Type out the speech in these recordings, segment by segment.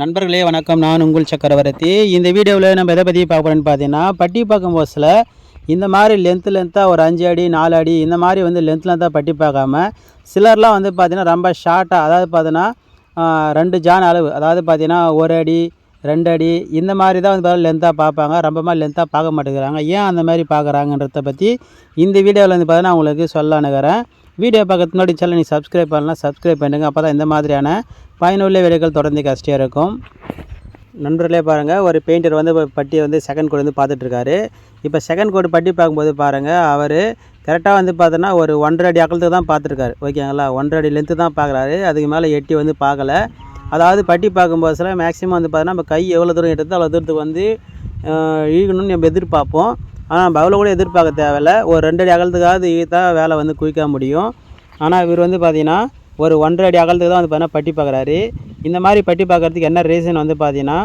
நண்பர்களே வணக்கம். நான் உங்கள் சக்கரவர்த்தி. இந்த வீடியோவில் நம்ம எதை பற்றி பார்க்குறேன்னு பார்த்தீங்கன்னா பட்டி பார்க்கும் போஸில் இந்த மாதிரி லென்த்து லென்த்தாக ஒரு அஞ்சு அடி நாலு அடி இந்த மாதிரி வந்து லென்த் லென்த்தாக பட்டி பார்க்காம சிலர்லாம் வந்து பார்த்திங்கன்னா ரொம்ப ஷார்ட்டாக அதாவது பார்த்தீங்கன்னா ரெண்டு ஜான் அளவு அதாவது பார்த்தீங்கன்னா ஒரு அடி ரெண்டு அடி இந்த மாதிரி தான் வந்து லென்த்தாக பார்ப்பாங்க. ரொம்பமாக லென்த்தாக பார்க்க மாட்டேங்கிறாங்க. ஏன் அந்த மாதிரி பார்க்குறாங்கன்றத பற்றி இந்த வீடியோவில் வந்து பார்த்தீங்கன்னா உங்களுக்கு சொல்லணுங்கிறேன் வீடியோ பார்க்கறதுக்கு முன்னாடி சேனல் நீ சப்ஸ்கிரைப் பண்ணலாம் சப்ஸ்கிரைப் பண்ணுங்கள் அப்போ தான் இந்த மாதிரியான பயனுள்ள வீடியோக்கள் தொடர்ந்து கஷ்டம் இருக்கும். நண்பர்களே பாருங்கள் ஒரு பெயிண்டர் வந்து இப்போ பட்டியை வந்து செகண்ட் கோடு வந்து பார்த்துட்ருக்காரு இப்போ செகண்ட் கோடு பட்டி பார்க்கும்போது பாருங்கள் அவர் கரெக்டாக வந்து பார்த்தோன்னா ஒரு ஒன்றரை அடி அகலத்துக்கு தான் பார்த்துருக்காரு. ஓகேங்களா ஒன்றரை அடி லென்த்து தான் பார்க்குறாரு. அதுக்கு மேலே எட்டி வந்து பார்க்கல. அதாவது பட்டி பார்க்கும்போது சில மேக்ஸிமம் வந்து பார்த்தோன்னா நம்ம கை எவ்வளோ தூரம் எடுத்து அவ்வளோ தூரத்துக்கு வந்து ஆஹ், இழுக்கணும்னு நம்ம எதிர்பார்ப்போம். ஆனால் நம்ம அவ்வளோ கூட எதிர்பார்க்க தேவையில்ல. ஒரு ரெண்டு அடி அகலத்துக்காவது இழுத்தா வேலை வந்து குவிக்க முடியும். ஆனால் இவர் வந்து பார்த்தீங்கன்னா ஒரு ஒன்றரை அடி அகலத்துக்கு தான் வந்து பார்த்தீங்கன்னா பட்டி பார்க்குறாரு இந்த மாதிரி பட்டி பார்க்குறதுக்கு என்ன ரீசன் வந்து பார்த்தீங்கன்னா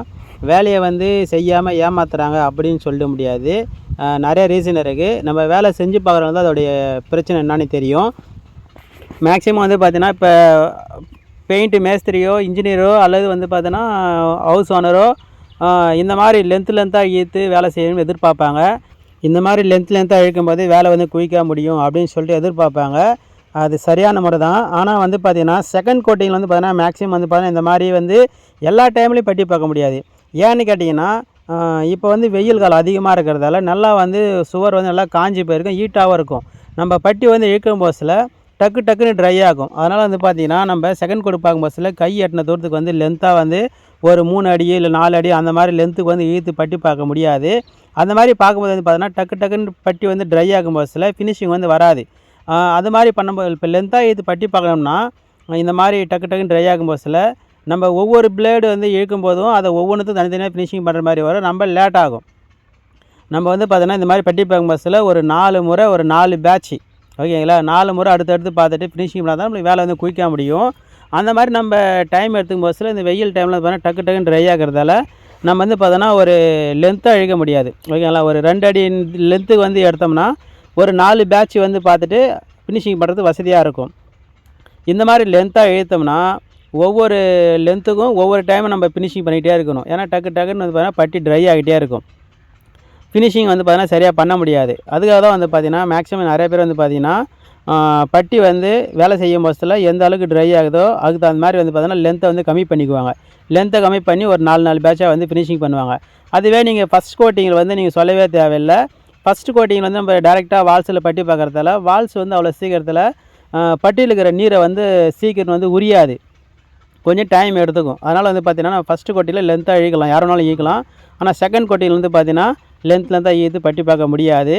வேலையை வந்து செய்யாமல் ஏமாத்துறாங்க அப்படின்னு சொல்ல முடியாது. நிறைய ரீசன் இருக்குது நம்ம வேலை செஞ்சு பார்க்குறவங்க தான் அதோடைய பிரச்சனை என்னன்னு தெரியும். மேக்ஸிமம் வந்து பார்த்தீங்கன்னா இப்போ பெயிண்ட்டு மேஸ்திரியோ இன்ஜினியரோ அல்லது வந்து பார்த்தீங்கன்னா ஹவுஸ் ஓனரோ இந்த மாதிரி லென்த்து லென்த்தாக ஈர்த்து வேலை செய்யணும்னு எதிர்பார்ப்பாங்க. இந்த மாதிரி லென்த் லென்த்தாக இழுக்கும்போது வேலை வந்து குயிக்காக முடியும் அப்படின்னு சொல்லிட்டு எதிர்பார்ப்பாங்க. அது சரியான முறை தான் ஆனால் வந்து பார்த்தீங்கன்னா செகண்ட் கோட்டிங் வந்து பார்த்திங்கன்னா மேக்ஸிமம் வந்து பார்த்தீங்கன்னா இந்த மாதிரி வந்து எல்லா டைம்லேயும் பட்டி பார்க்க முடியாது. ஏன்னு கேட்டிங்கன்னா இப்போ வந்து வெயில் காலம் அதிகமாக இருக்கிறதால நல்லா வந்து சுவர் வந்து நல்லா காஞ்சி போயிருக்கும் ஹீட்டாகவும் இருக்கும். நம்ம பட்டி வந்து இழுக்கும் போஸில் டக்கு டக்குன்னு ட்ரை ஆகும். அதனால் வந்து பார்த்திங்கன்னா நம்ம செகண்ட் கோடு பார்க்கும் பஸ்ஸில் கை எட்டின தூரத்துக்கு வந்து லென்த்தாக வந்து ஒரு மூணு அடி இல்லை நாலு அடி அந்த மாதிரி லென்த்துக்கு வந்து இழுத்து பட்டி பார்க்க முடியாது. அந்த மாதிரி பார்க்கும்போது வந்து பார்த்தோன்னா டக்கு டக்குன்னு பட்டி வந்து ட்ரை ஆகும் பஸ்ஸில் ஃபினிஷிங் வந்து வராது. அது மாதிரி பண்ணும்போது இப்போ லென்த்தாக இது பட்டி பார்க்கணும்னா இந்த மாதிரி டக்கு டக்குன்னு ட்ரை ஆகும் பஸ்ஸில் நம்ம ஒவ்வொரு பிளேடு வந்து இழுக்கும் போதும் அதை ஒவ்வொன்றுத்துக்கும் தனித்தனியாக ஃபினிஷிங் பண்ணுற மாதிரி வரும். நம்ம லேட் ஆகும். நம்ம வந்து பார்த்தோன்னா இந்த மாதிரி பட்டி பார்க்கும் பஸ்ஸில் ஒரு நாலு முறை ஒரு நாலு பேட்ச் ஓகேங்களா நாலு முறை அடுத்தடுத்து பார்த்துட்டு ஃபினிஷிங் பண்ணால் தான் நம்மளுக்கு வேலை வந்து குயிக்க முடியும். அந்த மாதிரி நம்ம டைம் எடுத்துக்கும் பஸ்ஸில் இந்த வெயில் டைமில் பார்த்தீங்கன்னா டக்கு டக்குன்னு ட்ரை ஆகிறதால நம்ம வந்து பார்த்தோன்னா ஒரு லென்த்தாக இழுக்க முடியாது. ஓகேங்களா ஒரு ரெண்டு அடி லென்த்துக்கு வந்து எடுத்தோம்னா ஒரு நாலு பேட்ச் வந்து பார்த்துட்டு ஃபினிஷிங் பண்ணுறது வசதியாக இருக்கும். இந்த மாதிரி லென்த்தாக இழுத்தோம்னா ஒவ்வொரு லென்த்துக்கும் ஒவ்வொரு டைமும் நம்ம ஃபினிஷிங் பண்ணிகிட்டே இருக்கணும். ஏன்னா டக்கு டக்குன்னு வந்து பார்த்தீங்கன்னா பட்டி ட்ரை ஆகிட்டே இருக்கும். ஃபினிஷிங் வந்து பார்த்தீங்கன்னா சரியாக பண்ண முடியாது. அதுக்காக தான் வந்து பார்த்தீங்கன்னா மேக்ஸிமம் நிறைய பேர் வந்து பார்த்தீங்கன்னா பட்டி வந்து வேலை செய்யும் பட்சத்தில் எந்த அளவுக்கு ட்ரை ஆகுதோ அதுக்கு தகுந்த மாதிரி வந்து பார்த்தீங்கன்னா லென்த்தை வந்து கம்மி பண்ணிக்குவாங்க. லென்த்தை கம்மி பண்ணி ஒரு நாலு நாலு பேட்சாக வந்து ஃபினிஷிங் பண்ணுவாங்க. அதுவே நீங்கள் ஃபஸ்ட் கோட்டிங்கில் வந்து நீங்கள் சொல்லவே தேவையில்லை. ஃபஸ்ட்டு கோட்டிங்கில் வந்து நம்ம டேரெக்டாக வால்ஸில் பட்டி பார்க்குறதால வால்ஸ் வந்து அவ்வளோ சீக்கிரத்தில் பட்டியில் இருக்கிற நீரை வந்து சீக்கிரம் வந்து உரியாது. கொஞ்சம் டைம் எடுத்துக்கும். அதனால் வந்து பார்த்தீங்கன்னா ஃபஸ்ட்டு கோட்டியில் லென்த்தாக இழுக்கலாம். யாருனாலும் வேணாலும் இழுக்கலாம். ஆனால் செகண்ட் கொட்டியில் வந்து பார்த்தீங்கன்னா லென்த் லென்த்தாக இழுத்து பட்டி பார்க்க முடியாது.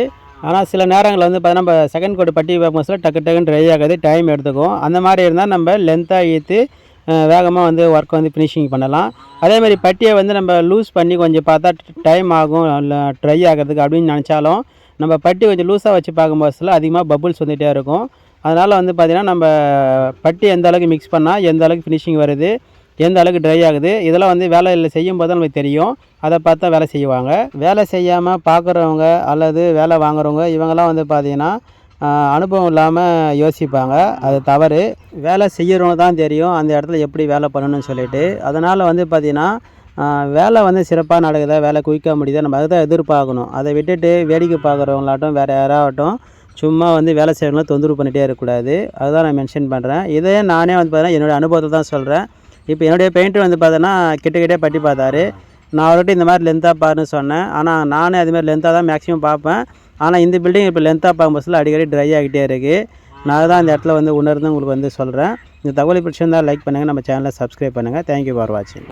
ஆனால் சில நேரங்களில் வந்து பார்த்தீங்கன்னா நம்ம செகண்ட் கோட்டு பட்டி பார்க்கும்போது டக்கு டக்குன்னு ட்ரை ஆகாது டைம் எடுத்துக்கும். அந்த மாதிரி இருந்தால் நம்ம லென்த்தாக இழுத்து வேகமாக வந்து ஒர்க் வந்து ஃபினிஷிங் பண்ணலாம். அதே மாதிரி பட்டியை வந்து நம்ம லூஸ் பண்ணி கொஞ்சம் பார்த்தா டைம் ஆகும் ட்ரை ஆகிறதுக்கு அப்படின்னு நினச்சாலும் நம்ம பட்டி கொஞ்சம் லூஸாக வச்சு பார்க்கும்போதுல அதிகமாக பபுள்ஸ் வந்துகிட்டே இருக்கும். அதனால் வந்து பார்த்திங்கன்னா நம்ம பட்டி எந்த அளவுக்கு மிக்ஸ் பண்ணால் எந்த அளவுக்கு ஃபினிஷிங் வருது எந்த அளவுக்கு ட்ரை ஆகுது இதெல்லாம் வந்து வேலையில் செய்யும் போது நம்மளுக்கு நமக்கு தெரியும். அதை பார்த்து தான் வேலை செய்வாங்க. வேலை செய்யாமல் பார்க்குறவங்க அல்லது வேலை வாங்குறவங்க இவங்கெல்லாம் வந்து பார்த்திங்கன்னா அனுபவம் இல்லாமல் யோசிப்பாங்க. அது தவறு. வேலை செய்கிறவங்க தான் தெரியும் அந்த இடத்துல எப்படி வேலை பண்ணணும்னு சொல்லிட்டு. அதனால் வந்து பார்த்திங்கன்னா வேலை வந்து சிறப்பாக நடக்குதா வேலை குயிக்க முடியுதா நம்ம அதை தான் எதிர்பார்க்கணும். அதை விட்டுட்டு வேடிக்கை பார்க்குறவங்களாட்டும் வேறு யாராகட்டும் சும்மா வந்து வேலை செய்கிறவங்களும் தொந்தரவு பண்ணிகிட்டே இருக்கக்கூடாது. அதுதான் நான் மென்ஷன் பண்ணுறேன் இதே நானே வந்து பார்த்தீங்கன்னா என்னோடய அனுபவத்தை தான் சொல்கிறேன் இப்போ என்னுடைய பெயிண்டர் வந்து பார்த்தோன்னா கிட்ட கிட்டே பட்டி பார்த்தாரு. நான் அவர்கிட்ட இந்த மாதிரி லென்த்தாக பாருன்னு சொன்னேன். ஆனால் நானே அதுமாதிரி லென்த்தாக தான் மேக்ஸிமம் பார்ப்பேன். ஆனால் இந்த பில்டிங் இப்போ லென்த்தாக பார்க்கும்போது அடிக்கடி ட்ரை ஆகிட்டே இருக்குது நான் தான் இந்த இடத்துல வந்து உணர்ந்து உங்களுக்கு வந்து சொல்கிறேன் இந்த தகவலை பிடிச்சிருந்தால் லைக் பண்ணுங்கள் நம்ம சேனலை சப்ஸ்கிரைப் பண்ணுங்கள் தேங்க்யூ ஃபார் வாட்சிங்